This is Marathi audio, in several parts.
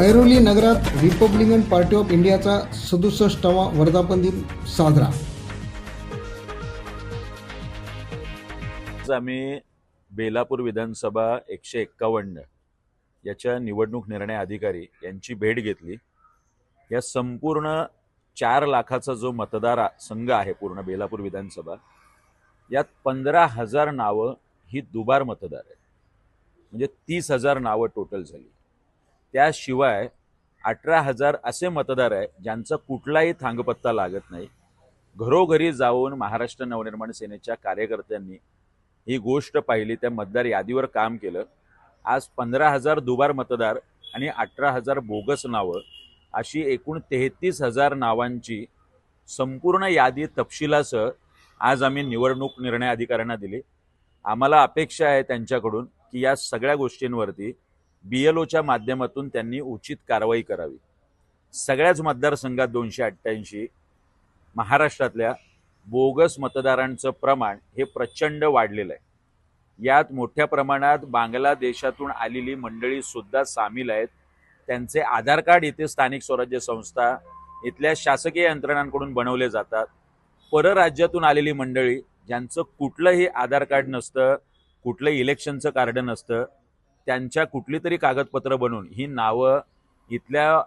ऐरोली नगरात रिपब्लिकन पार्टी ऑफ इंडियाचा सदुसष्टावा वर्धापन दिन साजरा. आम्ही बेलापूर विधानसभा एकशे एक्कावन्न याच्या निवडणूक निर्णय अधिकारी यांची भेट घेतली. या संपूर्ण चार लाखाचा जो मतदार संघ आहे पूर्ण बेलापूर विधानसभा यात पंधरा हजार नावं ही दुबार मतदार आहेत. म्हणजे तीस हजार नावं टोटल झाली. त्याशिवाय अठरा हजार असे मतदार आहे ज्यांचा कुठलाही थांगपत्ता लागत नाही. घरोघरी जाऊन महाराष्ट्र नवनिर्माण सेनेच्या कार्यकर्त्यांनी ही गोष्ट पाहिली त्या मतदार यादीवर काम केलं. आज पंधरा हजार दुबार मतदार आणि अठरा हजार बोगस नावं अशी एकूण तेहतीस हजार नावांची संपूर्ण यादी तपशिलासह आज आम्ही निवडणूक निर्णय अधिकाऱ्यांना दिली. आम्हाला अपेक्षा आहे त्यांच्याकडून की या सगळ्या गोष्टींवरती बी एल ओच्या माध्यमातून त्यांनी उचित कारवाई करावी. सगळ्याच मतदारसंघात दोनशे अठ्ठ्याऐंशी महाराष्ट्रातल्या बोगस मतदारांचं प्रमाण हे प्रचंड वाढलेलं आहे. यात मोठ्या प्रमाणात बांगलादेशातून आलेली मंडळी सुद्धा सामील आहेत. त्यांचे आधार कार्ड इथे स्थानिक स्वराज्य संस्था इथल्या शासकीय यंत्रणांकडून बनवले जातात. परराज्यातून आलेली मंडळी ज्यांचं कुठलंही आधार कार्ड नसतं कुठलं इलेक्शनचं कार्ड नसतं त्यांच्या कुठली तरी कागदपत्र बनवून ही नावं इथल्या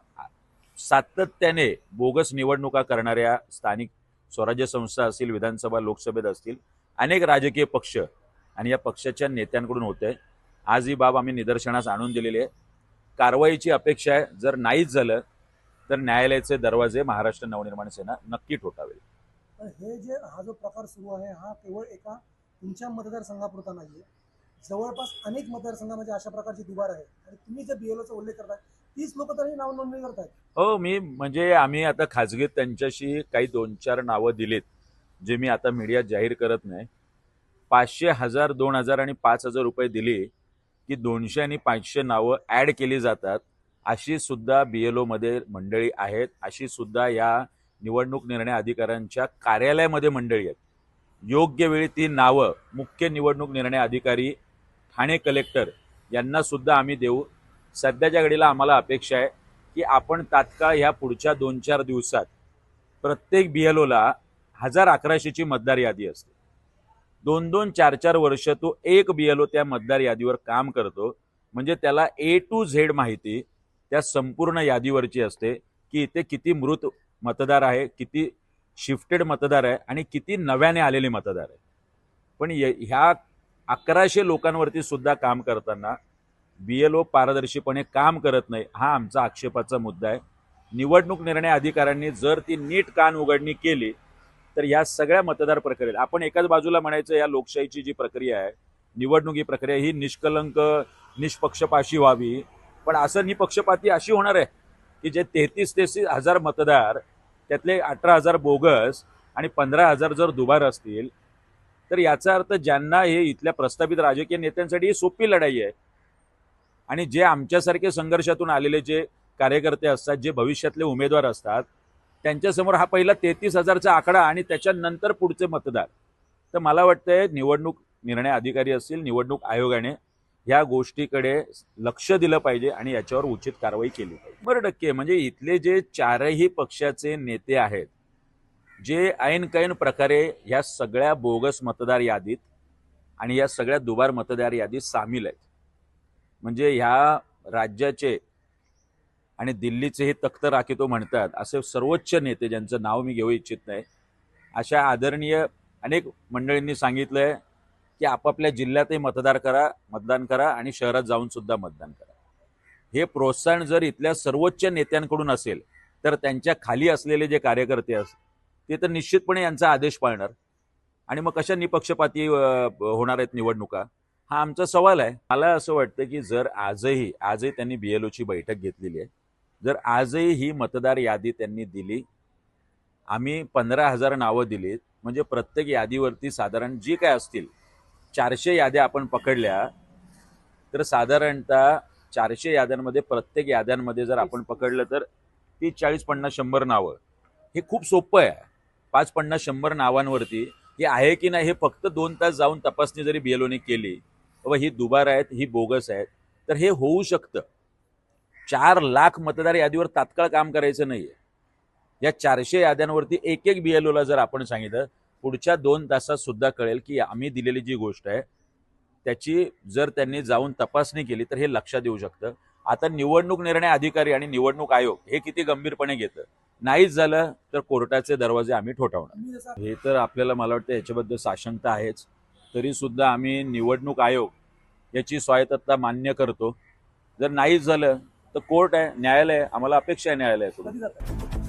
सातत्याने बोगस निवडणुका करणाऱ्या स्थानिक स्वराज्य संस्था असतील विधानसभा लोकसभेत असतील अनेक राजकीय पक्ष आणि या पक्षाच्या नेत्यांकडून होते. आज ही बाब आम्ही निदर्शनास आणून दिलेली आहे. कारवाईची अपेक्षा आहे. जर नाहीच झालं तर न्यायालयाचे दरवाजे महाराष्ट्र नवनिर्माण सेना नक्की ठोठावेल. हे जे हा जो प्रकार सुरू आहे हा केवळ एका तुमच्या मतदारसंघापुरता नाहीये. जवळपास अनेक मतदारसंघामध्ये अशा प्रकारची दुबार आहे. आणि तुम्ही जे बीएलओचा उल्लेख करताय तीच लोक तरी नाव नोंदणी करतायत. हो मी म्हणजे आम्ही आता खाजगीत त्यांच्याशी काही दोन चार नावं दिलीत जे मी आता मीडियात जाहीर करत नाही. पाचशे हजार दोन हजार आणि पाच हजार रुपये दिली की दोनशे आणि पाचशे नावं ॲड केली जातात. अशी सुद्धा बी एल ओमध्ये मंडळी आहेत. अशी सुद्धा या निवडणूक निर्णय अधिकाऱ्यांच्या कार्यालयामध्ये मंडळी आहेत. योग्य वेळी ती नावं मुख्य निवडणूक निर्णय अधिकारी ठाणे कलेक्टर यांना सुद्धा आम्ही देऊ. सध्याच्या घडीला आम्हाला अपेक्षा आहे की आपण तात्काळ ह्या पुढच्या दोन चार दिवसात प्रत्येक बी एल ओला हजार अकराशेची मतदार यादी असते. दोन दोन चार चार वर्ष तो एक बी एल ओ त्या मतदार यादीवर काम करतो. म्हणजे त्याला ए टू झेड माहिती त्या संपूर्ण यादीवरची असते की इथे किती मृत मतदार आहे किती शिफ्टेड मतदार आहे आणि किती नव्याने आलेले मतदार आहे. पण य- ह्या अकराशे लोकांवरती सुद्धा काम करताना बी एल ओ पारदर्शीपणे काम करत नाही हा आमचा आक्षेपाचा मुद्दा आहे. निवडणूक निर्णय अधिकाऱ्यांनी जर ती नीट कान उघडणी केली तर या सगळ्या मतदार प्रक्रियेत आपण एकाच बाजूला म्हणायचं या लोकशाहीची जी प्रक्रिया आहे निवडणूक ही प्रक्रिया ही निष्कलंक निष्पक्षपाशी व्हावी. पण असं निपक्षपाती अशी होणार आहे की जे तेहतीस तेहतीस हजार मतदार त्यातले अठरा हजार बोगस आणि पंधरा हजार जर दुबार असतील तर याचा अर्थ ज्यांना हे इथल्या प्रस्थापित राजकीय नेत्यांसाठी ही सोपी लढाई आहे. आणि जे आमच्यासारखे संघर्षातून आलेले जे कार्यकर्ते असतात जे भविष्यातले उमेदवार असतात त्यांच्यासमोर हा पहिला तेहतीस हजारचा आकडा आणि त्याच्यानंतर पुढचे मतदार. तर मला वाटतंय निवडणूक निर्णय अधिकारी असतील निवडणूक आयोगाने या गोष्टीकडे लक्ष दिलं पाहिजे आणि याच्यावर उचित कारवाई केली पाहिजे. बरं टक्के. म्हणजे इथले जे चारही पक्षाचे नेते आहेत जे ऐन कैन प्रकारे ह्या सगळ्या बोगस मतदार यादीत आणि या सगळ्या दुबार मतदार यादीत सामील आहेत. म्हणजे ह्या राज्याचे आणि दिल्लीचे हे तख्त राखीतो म्हणतात असे सर्वोच्च नेते ज्यांचं नाव मी घेऊ इच्छित नाही अशा आदरणीय अनेक मंडळींनी सांगितलंय की आपापल्या जिल्ह्यातही मतदार करा मतदान करा आणि शहरात जाऊन सुद्धा मतदान करा. हे प्रोत्साहन जर इथल्या सर्वोच्च नेत्यांकडून असेल तर त्यांच्या खाली असलेले जे कार्यकर्ते असतील ते तर निश्चितपणे यांचा आदेश पाळणार. आणि मग कशा निपक्षपाती होणार आहेत निवडणुका? हा आमचा सवाल आहे. मला असं वाटतं की जर आजही आजही त्यांनी बी एल ओची बैठक घेतलेली आहे जर आजही ही मतदार यादी त्यांनी दिली आम्ही पंधरा हजार नावं दिलीत म्हणजे प्रत्येक यादीवरती साधारण जी काय असतील चारशे याद्या आपण पकडल्या तर साधारणतः चारशे याद्यांमध्ये प्रत्येक याद्यांमध्ये जर आपण पकडलं तर ती चाळीस पन्नास शंभर नावं. हे खूप सोपं आहे. पाच पन्नास शंभर नावांवरती हे आहे की नाही हे फक्त दोन तास जाऊन तपासणी जरी बी एल केली बाबा ही दुबार आहेत ही बोगस आहेत तर हे होऊ शकतं. चार लाख मतदार यादीवर तात्काळ काम करायचं नाहीये. या चारशे याद्यांवरती एक एक बीएलओला जर आपण सांगितलं पुढच्या दोन तासात सुद्धा कळेल की आम्ही दिलेली जी गोष्ट आहे त्याची जर त्यांनी जाऊन तपासणी केली तर हे लक्षात येऊ शकतं. आता निवडणूक निर्णय अधिकारी आणि निवडणूक आयोग हे किती गंभीरपणे घेतं? नाहीच झालं तर कोर्टाचे दरवाजे आम्ही ठोठावणार. हे तर आपल्याला मला वाटतं याच्याबद्दल साशंकता आहेच. तरी सुद्धा आम्ही निवडणूक आयोग याची स्वायत्तता मान्य करतो. जर नाहीच झालं तर कोर्ट आहे न्यायालय आम्हाला अपेक्षा आहे न्यायालयाकडून.